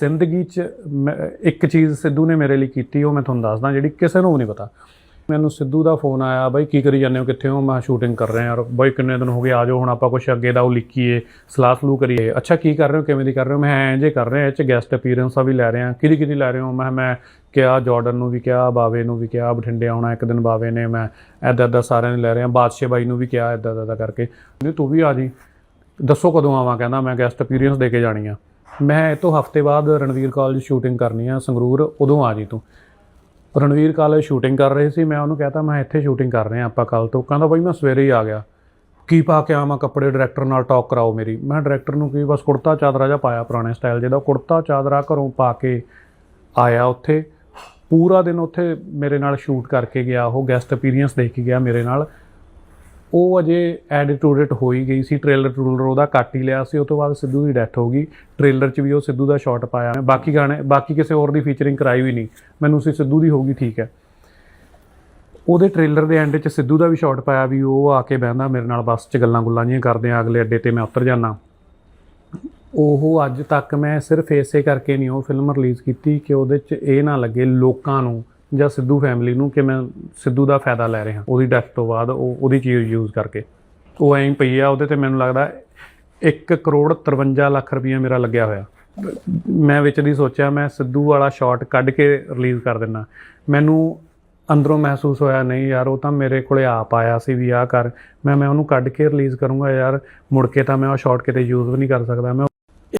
ਜ਼ਿੰਦਗੀ 'ਚ ਮੈਂ- ਇੱਕ ਚੀਜ਼ ਸਿੱਧੂ ਨੇ ਮੇਰੇ ਲਈ ਕੀਤੀ, ਉਹ ਮੈਂ ਤੁਹਾਨੂੰ ਦੱਸਦਾ, ਜਿਹੜੀ ਕਿਸੇ ਨੂੰ ਵੀ ਨਹੀਂ ਪਤਾ। ਮੈਨੂੰ ਸਿੱਧੂ ਦਾ ਫੋਨ ਆਇਆ, ਬਾਈ, ਕੀ ਕਰੀ ਜਾਂਦੇ ਹੋ? ਕਿੱਥੇ ਹੋ? ਮੈਂ ਸ਼ੂਟਿੰਗ ਕਰ ਰਿਹਾ ਯਾਰ। ਬਾਈ, ਕਿੰਨੇ ਦਿਨ ਹੋ ਗਏ? ਆ ਜਾਓ, ਹੁਣ ਆਪਾਂ ਕੁਝ ਅੱਗੇ ਦਾ ਉਹ ਲਿਖੀਏ, ਸਲਾਹ ਸਲੂ ਕਰੀਏ। ਅੱਛਾ, ਕੀ ਕਰ ਰਹੇ ਹੋ? ਕਿਵੇਂ ਦੀ ਕਰ ਰਹੇ ਹੋ? ਮੈਂ ਐਂ ਜੇ ਕਰ ਰਿਹਾ, ਇਹ ਚ ਗੈਸਟ ਅਪੀਅਰੈਂਸਾਂ ਵੀ ਲੈ ਰਿਹਾ। ਕਿਹਦੀ ਕਿਹਦੀ ਲੈ ਰਹੇ ਹੋ? ਮੈਂ ਮੈਂ ਕਿਹਾ ਜਾਰਡਨ ਨੂੰ ਵੀ ਕਿਹਾ, ਬਾਵੇ ਨੂੰ ਵੀ ਕਿਹਾ, ਬਠਿੰਡੇ ਆਉਣਾ ਇੱਕ ਦਿਨ ਬਾਵੇ ਨੇ। ਮੈਂ ਐਦਾਂ ਐਦਾਂ ਸਾਰਿਆਂ ਨੂੰ ਲੈ ਰਿਹਾ, ਬਾਦਸ਼ਾਹ ਬਾਈ ਨੂੰ ਵੀ ਕਿਹਾ ਐਦਾਂ ਐਦਾਂ ਕਰਕੇ। ਨਹੀਂ ਤੂੰ ਵੀ ਆ ਜੀ। ਦੱਸੋ ਕਦੋਂ ਆਵਾਂ? ਕਹਿੰਦਾ, ਮੈਂ ਗੈਸਟ ਅਪੀਅਰੈਂਸ ਦੇ ਕੇ ਜਾਣੀ ਆ। ਮੈਂ ਇਹ ਤੋਂ ਹਫ਼ਤੇ ਬਾਅਦ ਰਣਵੀਰ ਕਾਲਜ ਸ਼ੂਟਿੰਗ ਕਰਨੀ ਆ, ਸੰਗਰੂਰ, ਉਦੋਂ ਆ ਜੀ ਤੂੰ। ਰਣਵੀਰ ਕਾਲਜ ਸ਼ੂਟਿੰਗ ਕਰ ਰਹੇ ਸੀ, ਮੈਂ ਉਹਨੂੰ ਕਹਤਾ, ਮੈਂ ਇੱਥੇ ਸ਼ੂਟਿੰਗ ਕਰ ਰਿਹਾ ਆਪਾਂ ਕੱਲ ਤੋਂ। ਕਹਿੰਦਾ ਬਾਈ ਮੈਂ ਸਵੇਰੇ ਹੀ ਆ ਗਿਆ। ਕੀ ਪਾ ਕੇ ਆਵਾਂ ਕੱਪੜੇ ਡਾਇਰੈਕਟਰ ਨਾਲ ਟਾਕ ਕਰਾਓ ਮੇਰੀ। ਮੈਂ ਡਾਇਰੈਕਟਰ ਨੂੰ ਕੀ, ਬਸ ਕੁੜਤਾ ਚਾਦਰਾ ਜਿਹਾ ਪਾਇਆ ਪੁਰਾਣੇ ਸਟਾਈਲ ਜਿਹਦਾ। ਕੁੜਤਾ ਚਾਦਰਾ ਘਰੋਂ ਪਾ ਕੇ ਆਇਆ ਉੱਥੇ। ਪੂਰਾ ਦਿਨ ਉੱਥੇ ਮੇਰੇ ਨਾਲ ਸ਼ੂਟ ਕਰਕੇ ਗਿਆ, ਉਹ ਗੈਸਟ ਅਪੀਅਰੈਂਸ ਦੇ ਕੇ ਗਿਆ ਮੇਰੇ ਨਾਲ। ਉਹ ਅਜੇ ਐਡਿਟੋਰੇਟ ਹੋ ਹੀ ਗਈ ਸੀ ਟ੍ਰੇਲਰ ਟਰੂਲਰ ਉਹਦਾ ਕੱਟ ਹੀ ਲਿਆ ਸੀ, ਉਹ ਤੋਂ ਬਾਅਦ ਸਿੱਧੂ ਦੀ ਡੈਥ ਹੋ ਗਈ। ਟ੍ਰੇਲਰ 'ਚ ਵੀ ਉਹ ਸਿੱਧੂ ਦਾ ਸ਼ਾਟ ਪਾਇਆ। ਮੈਂ ਬਾਕੀ ਗਾਣੇ, ਬਾਕੀ ਕਿਸੇ ਹੋਰ ਦੀ ਫੀਚਰਿੰਗ ਕਰਾਈ ਵੀ ਨਹੀਂ। ਮੈਨੂੰ ਸੀ ਸਿੱਧੂ ਦੀ ਹੋਊਗੀ ਠੀਕ ਹੈ। ਉਹਦੇ ਟ੍ਰੇਲਰ ਦੇ ਐਂਡ 'ਚ ਸਿੱਧੂ ਦਾ ਵੀ ਸ਼ਾਟ ਪਾਇਆ ਵੀ ਉਹ ਆ ਕੇ ਬਹਿੰਦਾ ਮੇਰੇ ਨਾਲ ਬੱਸ 'ਚ ਗੱਲਾਂ ਗੁੱਲਾਂ ਜੀਆਂ ਕਰਦੇ ਆ, ਅਗਲੇ ਅੱਡੇ ਤੇ ਮੈਂ ਉਤਰ ਜਾਣਾ ਉਹ ਅੱਜ ਤੱਕ ਮੈਂ ਸਿਰਫ ਇਸੇ ਕਰਕੇ ਨਹੀਂ ਉਹ ਫਿਲਮ ਰਿਲੀਜ਼ ਕੀਤੀ ਕਿ ਉਹਦੇ 'ਚ ਇਹ ਨਾ ਲੱਗੇ ਲੋਕਾਂ ਨੂੰ ਜਾਂ ਸਿੱਧੂ ਫੈਮਿਲੀ ਨੂੰ ਕਿ ਮੈਂ ਸਿੱਧੂ ਦਾ ਫਾਇਦਾ ਲੈ ਰਿਹਾ, ਉਹਦੀ ਡੈਥ ਤੋਂ ਬਾਅਦ ਉਹ, ਉਹਦੀ ਚੀਜ਼ ਯੂਜ਼ ਕਰਕੇ। ਉਹ ਐਂ ਪਈ ਆ, ਉਹਦੇ ਤੇ ਮੈਨੂੰ ਲੱਗਦਾ 1 ਕਰੋੜ 53 ਲੱਖ ਰੁਪਈਆ ਮੇਰਾ ਲੱਗਿਆ ਹੋਇਆ। ਮੈਂ ਵਿੱਚ ਦੀ ਸੋਚਿਆ, ਮੈਂ ਸਿੱਧੂ ਵਾਲਾ ਸ਼ਾਟ ਕੱਢ ਕੇ ਰਿਲੀਜ਼ ਕਰ ਦਿੰਨਾ। ਮੈਨੂੰ ਅੰਦਰੋਂ ਮਹਿਸੂਸ ਹੋਇਆ, ਨਹੀਂ ਯਾਰ, ਉਹ ਤਾਂ ਮੇਰੇ ਕੋਲੇ ਆਪ ਆਇਆ ਸੀ ਵੀ ਆਹ ਕਰ। ਮੈਂ ਮੈਂ ਉਹਨੂੰ ਕੱਢ ਕੇ ਰਿਲੀਜ਼ ਕਰੂੰਗਾ ਯਾਰ, ਮੁੜ ਕੇ ਤਾਂ ਮੈਂ ਉਹ ਸ਼ਾਟ ਕਿਤੇ ਯੂਜ਼ ਵੀ ਨਹੀਂ ਕਰ ਸਕਦਾ। ਮੈਂ